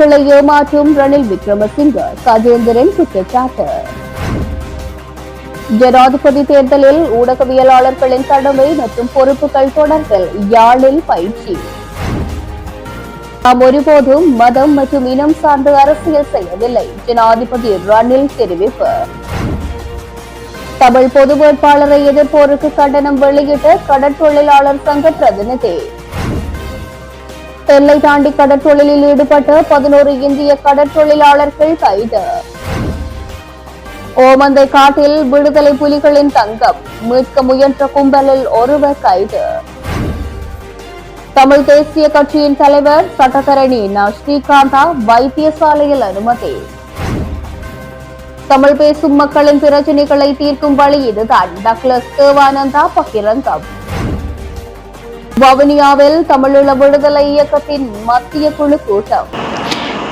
மக்களை ஏமாற்றும் ரணில் விக்ரமசிங்க கஜேந்திரன் குற்றச்சாட்டு. ஜனாதிபதி தேர்தலில் ஊடகவியலாளர்களின் கடமை மற்றும் பொறுப்புகள் தொடர்பில் யாழில் பயிற்சி. நாம் ஒருபோதும் மதம் மற்றும் இனம் சார்ந்து அரசியல் செய்யவில்லை ஜனாதிபதி ரணில் தெரிவிப்பு. தமிழ் பொது வேட்பாளரை எதிர்ப்போருக்கு கண்டனம் வெளியிட்ட கடற்தொழிலாளர் சங்க பிரதிநிதி. எல்லை தாண்டி கடற்றொழிலில் ஈடுபட்ட பதினோரு இந்திய கடற்றொழிலாளர்கள் கைது. ஓமந்தை காட்டில் விடுதலை புலிகளின் தங்கம் மீட்க முயன்ற கும்பலில் ஒருவர் கைது. தமிழ் தேசிய கட்சியின் தலைவர் சட்டத்தரணி ந. ஸ்ரீகாந்தா வைத்தியசாலையில் அனுமதி. தமிழ் பேசும் மக்களின் பிரச்சனைகளை தீர்க்கும் வழி இதுதான். டக்ளஸ் தேவானந்தா பகிரங்கம். வவுனியாவில் தமிழீழ விடுதலை இயக்கத்தின் மத்திய குழு கூட்டம்.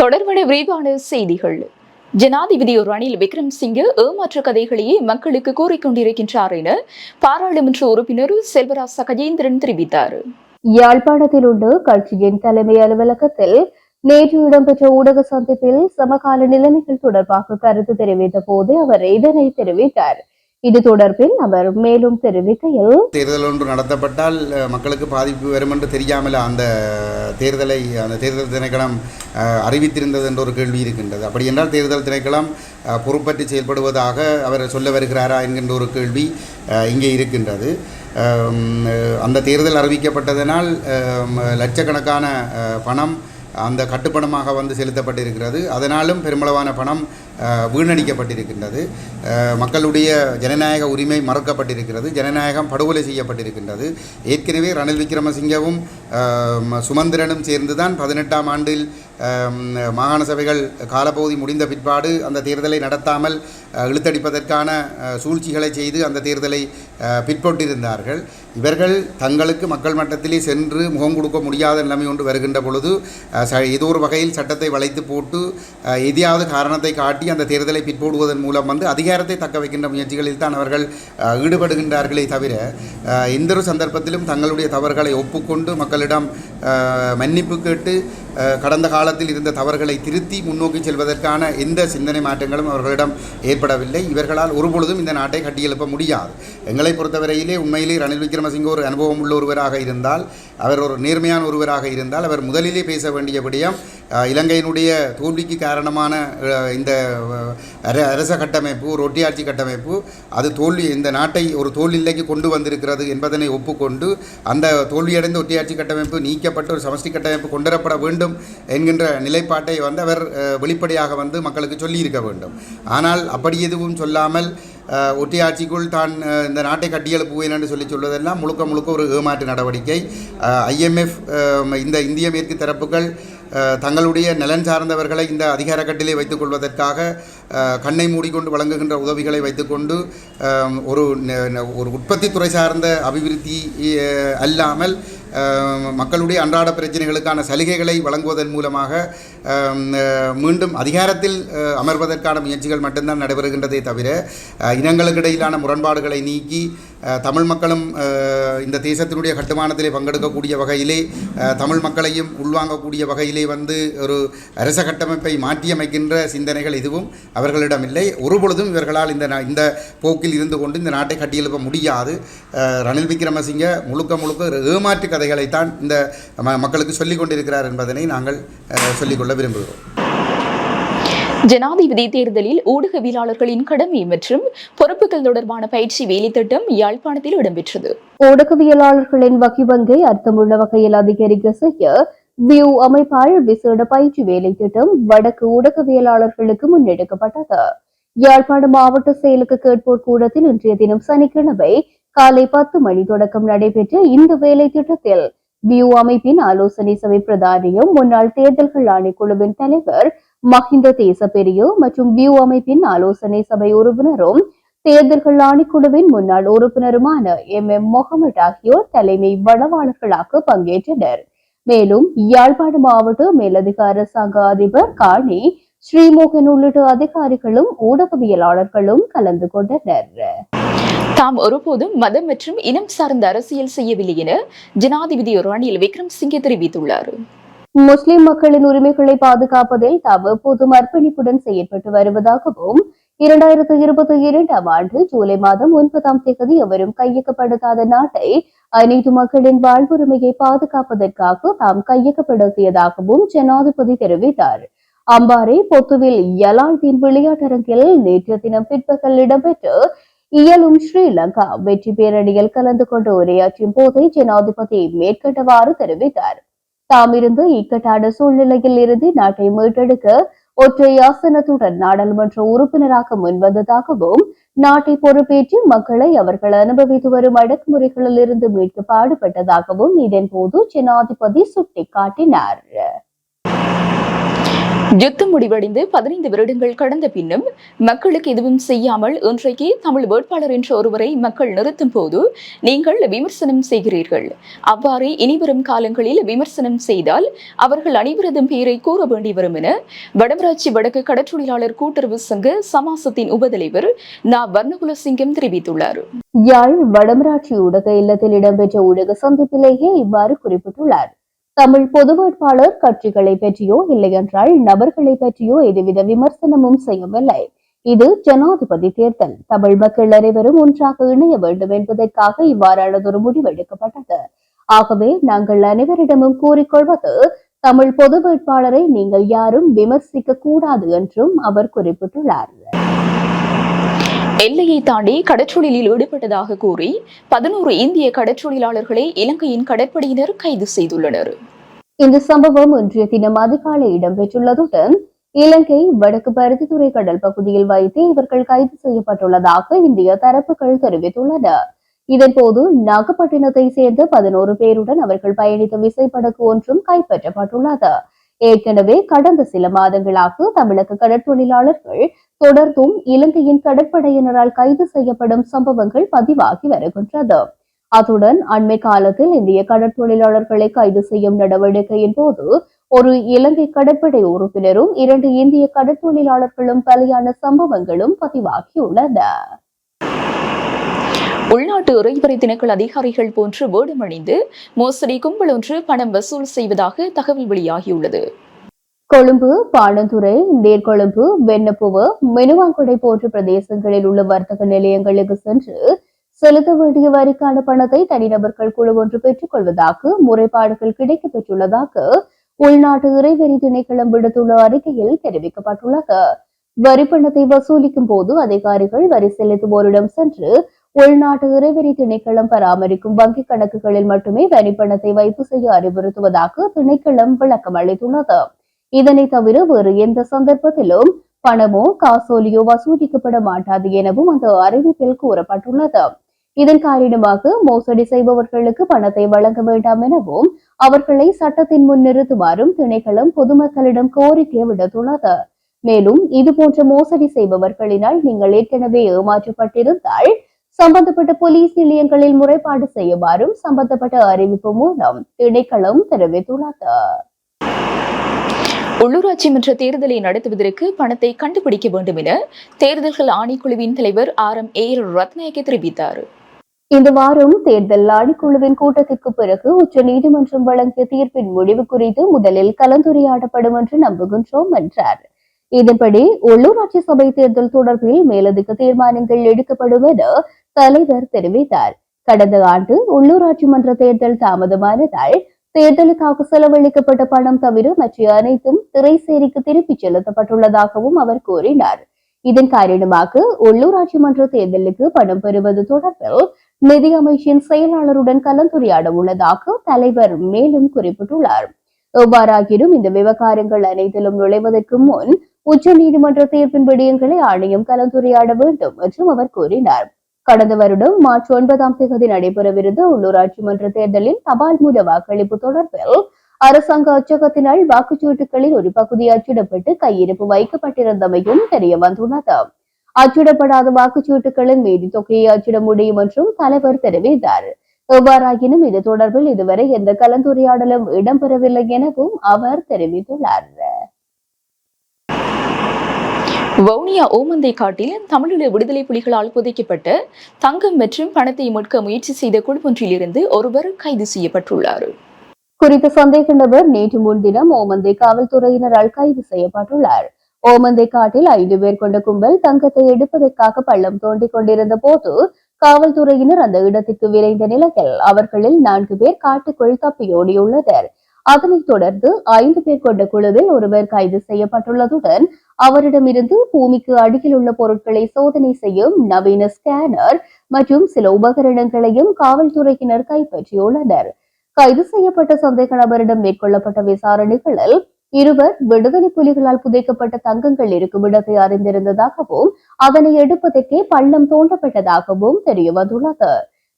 தொடர்பான விரிவான செய்திகள். ஜனாதிபதி ரணில் விக்ரம்சிங்கே ஏமாற்று கதைகளையே மக்களுக்கு கூறிக்கொண்டிருக்கின்றார் என பாராளுமன்ற உறுப்பினர் செல்வராஜ் கஜேந்திரன் தெரிவித்தார். யாழ்ப்பாணத்தில் உள்ள கட்சியின் தலைமை அலுவலகத்தில் நேற்று இடம்பெற்ற ஊடக சந்திப்பில் சமகால நிலைமைகள் தொடர்பாக கருத்து தெரிவித்த போது அவர் இதனை தெரிவித்தார். இது தொடர்பில் அவர் மேலும் தெரிவிக்கையில் தேர்தல் ஒன்று நடத்தப்பட்டால் மக்களுக்கு பாதிப்பு வரும் என்று தெரியாமல் அந்த தேர்தலை அந்த தேர்தல் திணைக்களம் அறிவித்திருந்தது என்ற ஒரு கேள்வி இருக்கின்றது. அப்படி என்றால் தேர்தல் திணைக்களம் பொறுப்பற்றி செயல்படுவதாக அவர் சொல்ல வருகிறாரா என்கின்ற ஒரு கேள்வி இங்கே இருக்கின்றது. அந்த தேர்தல் அறிவிக்கப்பட்டதனால் லட்சக்கணக்கான பணம் அந்த கட்டுப்பணமாக வந்து செலுத்தப்பட்டிருக்கிறது. அதனாலும் பெருமளவான பணம் வீணடிக்கப்பட்டிருக்கின்றது. மக்களுடைய ஜனநாயக உரிமை மறுக்கப்பட்டிருக்கிறது. ஜனநாயகம் படுகொலை செய்யப்பட்டிருக்கின்றது. ஏற்கனவே ரணில் விக்ரமசிங்கவும் சுமந்திரனும் சேர்ந்து தான் பதினெட்டாம் ஆண்டில் மாகாண சபைகள் காலப்பகுதி முடிந்த பிற்பாடு அந்த தேர்தலை நடத்தாமல் இழுத்தடிப்பதற்கான சூழ்ச்சிகளை செய்து அந்த தேர்தலை பிற்பட்டிருந்தார்கள். இவர்கள் தங்களுக்கு மக்கள் மட்டத்திலே சென்று முகம் கொடுக்க முடியாத நிலைமை ஒன்று வருகின்ற பொழுது ச- ஏதோ ஒரு வகையில் சட்டத்தை வளைத்து போட்டு எதையாவது காரணத்தை காட்டி அந்த தேர்தலை பிற்போடுவதன் மூலம் வந்து அதிகாரத்தை தக்க வைக்கின்ற முயற்சிகளில் தான் அவர்கள் ஈடுபடுகின்றார்களே தவிர எந்த ஒரு சந்தர்ப்பத்திலும் தங்களுடைய தவறுகளை ஒப்புக்கொண்டு மக்களிடம் மன்னிப்பு கேட்டு கடந்த காலத்தில் இருந்த தவறுகளை திருத்தி முன்னோக்கி செல்வதற்கான எந்த சிந்தனை மாற்றங்களும் அவர்களிடம் ஏற்படவில்லை. இவர்களால் ஒருபொழுதும் இந்த நாட்டை கட்டியெழுப்ப முடியாது. எங்களை பொறுத்தவரையிலே உண்மையிலே ரணில் விக்ரமசிங்க ஒரு அனுபவம் உள்ள ஒருவராக இருந்தால் அவர் ஒரு நேர்மையான ஒருவராக இருந்தால் அவர் முதலிலே பேச வேண்டிய விடயம் இலங்கையினுடைய தோல்விக்கு காரணமான இந்த அர- அரச கட்டமைப்பு ஒரு ஒட்டியாட்சி கட்டமைப்பு அது தோல்வி இந்த நாட்டை ஒரு தோல்நிலைக்கு கொண்டு வந்திருக்கிறது என்பதனை ஒப்புக்கொண்டு அந்த தோல்வியடைந்த ஒட்டியாட்சி கட்டமைப்பு நீக்கப்பட்டு ஒரு சமஷ்டி கட்டமைப்பு கொண்டுவரப்பட வேண்டும் என்கின்ற நிலைப்பாட்டை வந்து அவர் வெளிப்படையாக வந்து மக்களுக்கு சொல்லியிருக்க வேண்டும். ஆனால் அப்படி எதுவும் சொல்லாமல் ஒட்டியாட்சிக்குள் தான் இந்த நாட்டை கட்டியெழுப்புவேன் என்று சொல்லி சொல்வதெல்லாம் முழுக்க முழுக்க ஒரு ஏமாற்று நடவடிக்கை. ஐஎம்எஃப் இந்த இந்திய மேற்கு தரப்புகள் தங்களுடைய நலன் சார்ந்தவர்களை இந்த அதிகார கட்டிலே வைத்துக் கொள்வதற்காக கண்ணை மூடிக்கொண்டு வழங்குகின்ற உதவிகளை வைத்துக்கொண்டு ஒரு ஒரு உற்பத்தி துறை சார்ந்த அபிவிருத்தி அல்லாமல் மக்களுடைய அன்றாட பிரச்சனைகளுக்கான சலுகைகளை வழங்குவதன் மூலமாக மீண்டும் அதிகாரத்தில் அமர்வதற்கான முயற்சிகள் மட்டும்தான் நடைபெறுகின்றதே தவிர இனங்களுக்கு இடையிலான முரண்பாடுகளை நீக்கி தமிழ் மக்களும் இந்த தேசத்தினுடைய கட்டுமானத்திலே பங்கெடுக்கக்கூடிய வகையிலே தமிழ் மக்களையும் உள்வாங்கக்கூடிய வகையிலே வந்து ஒரு அரச கட்டமைப்பை மாற்றியமைக்கின்ற சிந்தனைகள் எதுவும் அவர்களிடம் இல்லை. ஒருபொழுதும் இவர்களால் இந்த நா- இந்த போக்கில் இருந்து கொண்டு இந்த நாட்டை கட்டியெழுப்ப முடியாது. ரணில் விக்ரமசிங்க முழுக்க முழுக்க ஏமாற்று கதைகளைத்தான் இந்த ம- மக்களுக்கு சொல்லிக் கொண்டிருக்கிறார் என்பதனை நாங்கள் சொல்லிக்கொள்ள விரும்புகிறோம். ஜனாதிபதி தேர்தலில் ஊடகவியலாளர்களின் கடமை மற்றும் பொறுப்புகள் தொடர்பான பயிற்சி வேலைத்திட்டம் யாழ்ப்பாணத்தில் இடம்பெற்றது. ஊடகவியலாளர்களின் வகிவங்கை அர்த்தமுள்ள வகையில் அதிகரிக்க செய்ய வியூ அமைப்பால் விசேட பயிற்சி வேலைத்திட்டம் வடக்கு ஊடகவியலாளர்களுக்கு முன்னெடுக்கப்பட்டது. யாழ்ப்பாண மாவட்ட செயலுக்கு கேட்போர் கூடத்தில் இன்றைய தினம் சனிக்கிழமை காலை பத்து மணி தொடக்கம் நடைபெற்ற இந்த வேலை திட்டத்தில் வியூ அமைப்பின் ஆலோசனை சபை பிரதானியும் முன்னாள் தேர்தல்கள் ஆணைக்குழுவின் தலைவர் மஹிந்த தேசப்பெரியோ மற்றும் வியூ அமைப்பின் ஆலோசனை சபை உறுப்பினரும் தேர்தல்கள் ஆணைக்குழுவின் முன்னாள் உறுப்பினருமான எம். எம். முகமது ஆகியோர் தலைமை வளவாளர்களாக பங்கேற்றனர். மேலும் யாழ்ப்பாண மாவட்ட மேலதிகார சங்க அதிபர் காணி ஸ்ரீமோகன் உள்ளிட்ட அதிகாரிகளும் ஊடகவியலாளர்களும் கலந்து கொண்டனர். தாம் ஒருபோதும் மதம் மற்றும் இனம் சார்ந்த அரசியல் செய்யவில்லை என ஜனாதிபதி ரணில் விக்ரம்சிங்கே தெரிவித்துள்ளார். முஸ்லிம் மக்களின் உரிமைகளை பாதுகாப்பதில் தாம் எப்போதும் அர்ப்பணிப்புடன் செயற்பட்டு வருவதாகவும் இரண்டாயிரத்தி இருபத்தி இரண்டாம் ஆண்டு ஜூலை மாதம் ஒன்பதாம் தேதி எவரும் கையகப்படுத்தாத நாட்டை அனைத்து மக்களின் வாழ்வுரிமையை பாதுகாப்பதற்காக தாம் கையகப்படுத்தியதாகவும் ஜனாதிபதி தெரிவித்தார். அம்பாறை பொத்துவில் யலால்தீன் விளையாட்டரங்கில் நேற்று தினம் பிற்பகல் இடம்பெற்று இயலும் ஸ்ரீலங்கா வெற்றி பேரணியில் கலந்து கொண்டு உரையாற்றும் போதே ஜனாதிபதி மேற்கண்டவாறு தெரிவித்தார். தாம் இருந்து இக்கட்டான சூழ்நிலையில் இருந்து நாட்டை மீட்டெடுக்க ஒற்றை ஆசனத்துடன் நாடாளுமன்ற உறுப்பினராக முன்வந்ததாகவும் நாட்டை பொறுப்பேற்று மக்களை அவர்கள் அனுபவித்து வரும் அடக்குமுறைகளில் இருந்து மீட்க பாடுபட்டதாகவும் இதன்போது ஜனாதிபதி சுட்டிக்காட்டினார். யுத்தம் முடிவடைந்து பதினைந்து வருடங்கள் கடந்த பின்னும் மக்களுக்கு எதுவும் செய்யாமல் இன்றைக்கு தமிழ் வேட்பாளர் என்ற ஒருவரை மக்கள் நிறுத்தும் போது நீங்கள் விமர்சனம் செய்கிறீர்கள். அவ்வாறு இனிவரும் காலங்களில் விமர்சனம் செய்தால் அவர்கள் அனைவரதும் பெயரை கூற வேண்டி வரும் என வடமராட்சி வடக்கு கடற்றொழிலாளர் கூட்டுறவு சங்க சமாசத்தின் உபதலைவர் நா. வர்ணகுலசிங்கம் தெரிவித்துள்ளார். யாழ் வடமராட்சி ஊடக இல்லத்தில் இடம்பெற்ற ஊடக சந்திப்பிலேயே இவ்வாறு குறிப்பிட்டுள்ளார். தமிழ் பொது வேட்பாளர் கட்சிகளை பற்றியோ இல்லையென்றால் நபர்களை பற்றியோ எதுவித விமர்சனமும் செய்யவில்லை. இது ஜனாதிபதி தேர்தல். தமிழ் மக்கள் அனைவரும் ஒன்றாக இணைய வேண்டும் என்பதற்காக இவ்வாறானதொரு முடிவு எடுக்கப்பட்டது. ஆகவே நாங்கள் அனைவரிடமும் கூறிக்கொள்வது தமிழ் பொது வேட்பாளரை நீங்கள் யாரும் விமர்சிக்க கூடாது என்றும் அவர் குறிப்பிட்டுள்ளார். எல்லையை தாண்டி கடற்றொழிலில் ஈடுபட்டதாக கூறி பதினோரு இந்திய கடற்றொழிலாளர்களை இலங்கையின் கடற்படையினர் கைது செய்துள்ளனர். இந்த சம்பவம் இன்றைய தினம் அதிகாலை இடம்பெற்றுள்ளதுடன் இலங்கை வடக்கு பருத்தித்துறை கடல் பகுதியில் வைத்து இவர்கள் கைது செய்யப்பட்டுள்ளதாக இந்திய தரப்புகள் தெரிவித்துள்ளன. இதன்போது நாகப்பட்டினத்தை சேர்ந்த பதினோரு பேருடன் அவர்கள் பயணித்த விசைப்படகு ஒன்றும் கைப்பற்றப்பட்டுள்ளது. ஏற்கனவே கடந்த சில மாதங்களாக தமிழக கடற்தொழிலாளர்கள் தொடர்ந்தும் இலங்கையின் கடற்படையினரால் கைது செய்யப்படும் சம்பவங்கள் பதிவாகி வருகின்றது. அத்துடன் அண்மை காலத்தில் இந்திய கடற்தொழிலாளர்களை கைது செய்யும் நடவடிக்கையின் போது ஒரு இலங்கை கடற்படை உறுப்பினரும் இரண்டு இந்திய கடற்தொழிலாளர்களும் பலியான சம்பவங்களும் பதிவாகியுள்ளன. உள்நாட்டு இறைவரை தினக்கள் அதிகாரிகள் போன்று வேடமணிந்து மோசடி கும்பல் ஒன்று பணம் வசூல் செய்வதாக தகவல் வெளியாகியுள்ளது. கொழும்பு பாணந்துறை நேர்கொழும்பு வெண்ணப்புவ மெனுவாங்குடை போன்ற பிரதேசங்களில் உள்ள வர்த்தக நிலையங்களுக்கு சென்று செலுத்த வேண்டிய வரிக்கான பணத்தை தனிநபர்கள் குழு ஒன்று பெற்றுக் கொள்வதாக முறைப்பாடுகள் கிடைக்கப் பெற்றுள்ளதாக உள்நாட்டு இறைவரி திணைக்களம் விடுத்துள்ள அறிக்கையில் தெரிவிக்கப்பட்டுள்ளது. வரி பணத்தை வசூலிக்கும் போது அதிகாரிகள் வரி செலுத்துவோரிடம் சென்று உள்நாட்டு இறைவரி திணைக்களம் பராமரிக்கும் வங்கிக் கணக்குகளில் மட்டுமே வரி பணத்தை வைப்பு செய்ய அறிவுறுத்துவதாக திணைக்களம் விளக்கம் அளித்துள்ளது. இதனை தவிர வேறு எந்த சந்தர்ப்பத்திலும் பணமோ காசோலியோ வசூலிக்கப்பட மாட்டாது எனவும் அந்த அறிவிப்பில் கூறப்பட்டுள்ளது. இதன் காரணமாக மோசடி செய்பவர்களுக்கு பணத்தை வழங்க வேண்டாம் எனவும் அவர்களை சட்டத்தின் முன் நிறுத்துமாறும் திணைக்களம் பொதுமக்களிடம் கோரிக்கை விடுத்துள்ளது. மேலும் இதுபோன்ற மோசடி செய்பவர்களினால் நீங்கள் ஏற்கனவே ஏமாற்றப்பட்டிருந்தால் சம்பந்தப்பட்ட போலீஸ் நிலையங்களில் முறைப்பாடு செய்யுமாறும் சம்பந்தப்பட்ட அறிவிப்பு மூலம் திணைக்களம் தெரிவித்துள்ளது. உள்ளூராட்சி மன்ற தேர்தலை நடத்துவதற்கு பணத்தை கண்டுபிடிக்க வேண்டும் என தேர்தல்கள் ஆணைக்குழுவின் தலைவர் ஆர் எம் ஏ ரத்நாயக்க தெரிவித்தார். இந்த வாரம் தேர்தல் ஆணைக்குழுவின் கூட்டத்திற்கு பிறகு உச்ச நீதிமன்றம் வழங்கிய தீர்ப்பின் முடிவு குறித்து முதலில் கலந்துரையாடப்படும் என்று நம்புகின்றோம் என்றார். இதன்படி உள்ளூராட்சி சபை தேர்தல் தொடர்பில் மேலதிக தீர்மானங்கள் எடுக்கப்படும் என தலைவர் தெரிவித்தார். கடந்த ஆண்டு உள்ளூராட்சி மன்ற தேர்தல் தாமதமானதால் தேர்தலுக்காக செலவழிக்கப்பட்ட பணம் தவிர மற்ற அனைத்தும் திரைசேரிக்கு திருப்பிச் செலுத்தப்பட்டுள்ளதாகவும் அவர் கூறினார். இதன் காரணமாக உள்ளூராட்சி மன்ற தேர்தலுக்கு பணம் பெறுவது தொடர்பில் நிதி அமைச்சின் செயலாளருடன் கலந்துரையாட உள்ளதாக தலைவர் மேலும் குறிப்பிட்டுள்ளார். எவ்வாறாகினும் இந்த விவகாரங்கள் அனைத்திலும் நுழைவதற்கு முன் உச்ச நீதிமன்ற தீர்ப்பின் விடயங்களை ஆணையம் கலந்துரையாட வேண்டும் என்றும் அவர் கூறினார். கடந்த வருடம் மார்ச் ஒன்பதாம் தேதி நடைபெறவிருந்த உள்ளூராட்சி மன்ற தேர்தலில் தபால் மூல வாக்களிப்பு தொடர்பில் அரசாங்க அச்சகத்தினால் வாக்குச்சீட்டுகளில் ஒரு பகுதி அச்சிடப்பட்டு கையிருப்பு வைக்கப்பட்டிருந்தமையும் தெரிய வந்துள்ளது. அச்சிடப்படாத வாக்குச்சீட்டுகளின் மீதி தொகையை அச்சிட முடியும் என்றும் தலைவர் தெரிவித்தார். எவ்வாறாயினும் இது தொடர்பில் இதுவரை எந்த கலந்துரையாடலும் இடம்பெறவில்லை எனவும் அவர் தெரிவித்துள்ளார். வவுனியா ஓமந்தை காட்டில் தமிழீழ விடுதலை புலிகளால் புதைக்கப்பட்ட தங்கம் மற்றும் பணத்தை மீட்க முயற்சி செய்த குழுவொன்றிலிருந்து ஒருவர் கைது செய்யப்பட்டுள்ளார். குறித்த சந்தேக நபர் நேற்று முன்தினம் ஓமந்தை காவல்துறையினரால் கைது செய்யப்பட்டுள்ளார். ஓமந்தை காட்டில் ஐந்து பேர் கொண்ட கும்பல் தங்கத்தை எடுப்பதற்காக பள்ளம் தோண்டிக் கொண்டிருந்த போது காவல்துறையினர் அந்த இடத்துக்கு விரைந்த நிலையில் அவர்களில் நான்கு பேர் காட்டுக்குள் தப்பியோடியுள்ளனர். அதனைத் தொடர்ந்து ஐந்து பேர் கொண்ட குழுவில் ஒருவர் கைது செய்யப்பட்டுள்ளதுடன் அவரிடமிருந்து பூமிக்கு அடியில் உள்ள பொருட்களை சோதனை செய்யும் நவீன ஸ்கேனர் மற்றும் சில உபகரணங்களையும் காவல்துறையினர் கைப்பற்றியுள்ளனர். கைது செய்யப்பட்ட சந்தேக நபரிடம் மேற்கொள்ளப்பட்ட விசாரணைகளில் இருவர் விடுதலை புலிகளால் புதைக்கப்பட்ட தங்கங்கள் இருக்கும் இடத்தை அறிந்திருந்ததாகவும் அதனை எடுப்பதற்கே பள்ளம் தோண்டப்பட்டதாகவும் தெரியவந்துள்ளது.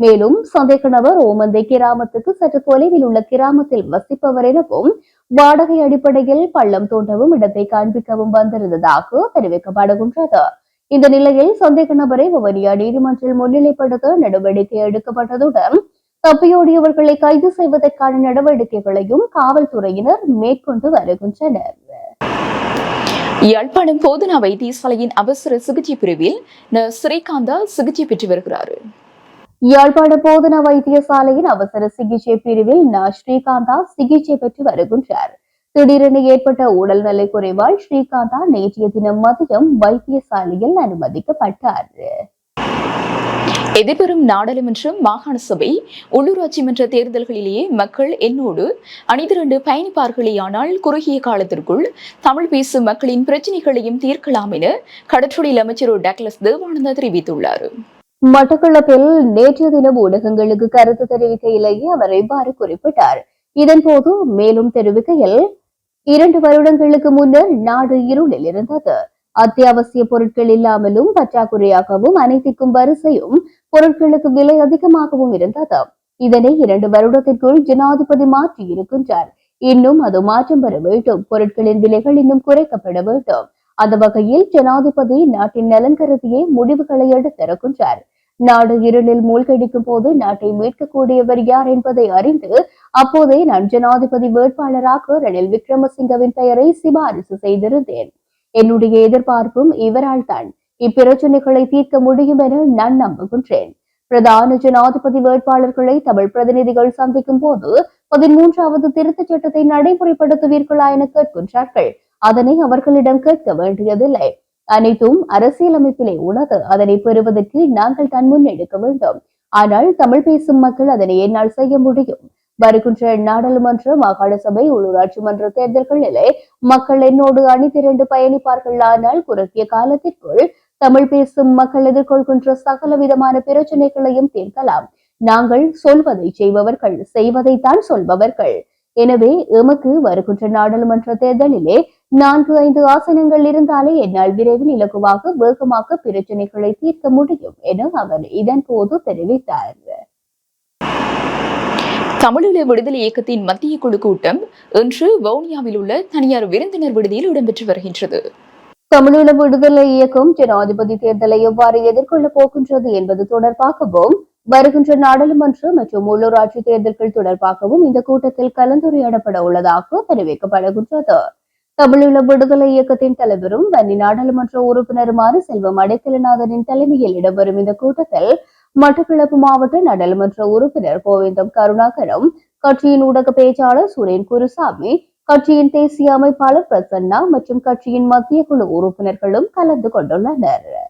மேலும் சந்தேக நபர் ஓமந்தை கிராமத்துக்கு சற்று தொலைவில் உள்ள கிராமத்தில் வசிப்பவர் எனவும் வாடகை அடிப்படையில் பள்ளம் தோண்டவும் இடத்தை காண்பிக்கவும் வந்திருந்ததாக தெரிவிக்கப்படுகின்றது இந்த நிலையில் சந்தேக நபரை வவுனியா நீதிமன்றில் முன்னிலைப்படுத்த நடவடிக்கை எடுக்கப்பட்டதுடன் தப்பியோடியவர்களை கைது செய்வதற்கான நடவடிக்கைகளையும் காவல்துறையினர் மேற்கொண்டு வருகின்றனர் யாழ்ப்பாணம் போதனா வைத்தியசாலையின் அவசர சிகிச்சை பிரிவில் ந. ஸ்ரீகாந்தா சிகிச்சை பெற்று வருகிறார் யாழ்ப்பாண போதனா வைத்தியசாலையின் அவசர சிகிச்சை பிரிவில் ந ஸ்ரீகாந்தா சிகிச்சை பெற்று வருகின்றார். திடீரென ஏற்பட்ட உடல்நலை குறைவால் ஸ்ரீகாந்தா நேற்றைய தினம் மதியம் வைத்தியசாலையில் அனுமதிக்கப்பட்டார். எதிர்வரும் நாடாளுமன்றம் மாகாண சபை உள்ளூராட்சி மன்ற தேர்தல்களிலேயே மக்கள் என்னோடு அணிதிரண்டு பயணிப்பார்களேயானால் குறுகிய காலத்திற்குள் தமிழ் பேசும் மக்களின் பிரச்சினைகளையும் தீர்க்கலாம் என கடற்றொழில் அமைச்சர் டக்லஸ் தேவானந்தா தெரிவித்துள்ளார். மட்டக்களப்பில் நேற்று தினம் ஊடகங்களுக்கு கருத்து தெரிவிக்கையிலேயே அவர் இவ்வாறு குறிப்பிட்டார். இதன்போது மேலும் தெரிவிக்கையில் இரண்டு வருடங்களுக்கு முன்னர் நாடு இருளில் இருந்தது. அத்தியாவசிய பொருட்கள் இல்லாமலும் பற்றாக்குறையாகவும் அனைத்திற்கும் வரிசையும் பொருட்களுக்கு விலை அதிகமாகவும் இருந்தது. இதனை இரண்டு வருடத்திற்குள் ஜனாதிபதி மாற்றி இருக்கின்றார். இன்னும் அது மாற்றம் பெற வேண்டும். பொருட்களின் விலைகள் இன்னும் குறைக்கப்பட வேண்டும். அந்த வகையில் ஜனாதிபதி நாட்டின் நலன் கருதியே முடிவுகளை எடுத்திருக்கின்றார். நாடு இருளில் மூழ்கடிக்கும் போது நாட்டை மீட்கக்கூடியவர் யார் என்பதை அறிந்து அப்போதே நான் ஜனாதிபதி வேட்பாளராக ரணில் விக்ரமசிங்கவின் பெயரை சிபாரிசு செய்திருந்தேன். என்னுடைய எதிர்பார்ப்பும் இவரால் தான். இப்பிரச்சனைகளை தீர்க்க முடியும் என நான் நம்புகின்றேன். பிரதான ஜனாதிபதி வேட்பாளர்களை தமிழ் பிரதிநிதிகள் சந்திக்கும் போது பதிமூன்றாவது திருத்தச் சட்டத்தை நடைமுறைப்படுத்துவீர்களா என கேட்கின்றார்கள். அதனை அவர்களிடம் கேட்க வேண்டியதில்லை. அனைத்தும் அரசியலமைப்பிலே உணர்ந்து அதனை பெறுவதற்கு நாங்கள் தான் முன்னெடுக்க வேண்டும். ஆனால் தமிழ் பேசும் மக்கள் அதனை என்னால் செய்ய முடியும். வருகின்ற நாடாளுமன்ற மாகாண சபை உள்ளூராட்சி மன்ற தேர்தல்களிலே மக்கள் என்னோடு அணி திரண்டு பயணிப்பார்கள். ஆனால் குறுகிய காலத்திற்குள் தமிழ் பேசும் மக்கள் எதிர்கொள்கின்ற சகல விதமான பிரச்சனைகளையும் தீர்க்கலாம். நாங்கள் சொல்வதை செய்பவர்கள் செய்வதைத்தான் சொல்பவர்கள். எனவே எமக்கு வருகின்ற நாடாளுமன்ற தேர்தலிலே நான்கு ஐந்து ஆசனங்கள் இருந்தாலே என்னால் விரைவில் இலகுவாக வேகமாக பிரச்சனைகளை தீர்க்க முடியும் என அவர் இதன் போது தெரிவித்தார். தமிழீழ விடுதலை இயக்கத்தின் மத்திய குழு கூட்டம் இன்று வவுனியாவில் உள்ள தனியார் விருந்தினர் விடுதியில் இடம்பெற்று வருகின்றது. தமிழீழ விடுதலை இயக்கம் ஜனாதிபதி தேர்தலை எவ்வாறு எதிர்கொள்ளப் போகின்றது என்பது தொடர்பாகவும் வருகின்ற நாடாளுமன்ற மற்றும் உள்ளூராட்சி தேர்தல்கள் தொடர்பாகவும் இந்த கூட்டத்தில் கலந்துரையாடப்பட உள்ளதாக தெரிவிக்கப்படுகின்றது. தமிழீழ விடுதலை இயக்கத்தின் தலைவரும் வன்னி நாடாளுமன்ற உறுப்பினருமான செல்வம் அடைக்கலநாதனின் தலைமையில் இடம்பெறும் இந்த கூட்டத்தில் மட்டக்களப்பு மாவட்ட நாடாளுமன்ற உறுப்பினர் கோவிந்தம் கருணாகரம் கட்சியின் ஊடக பேச்சாளர் சுரேன் குருசாமி கட்சியின் தேசிய அமைப்பாளர் பிரசன்னா மற்றும் கட்சியின் மத்திய குழு உறுப்பினர்களும் கலந்து கொண்டுள்ளனர்.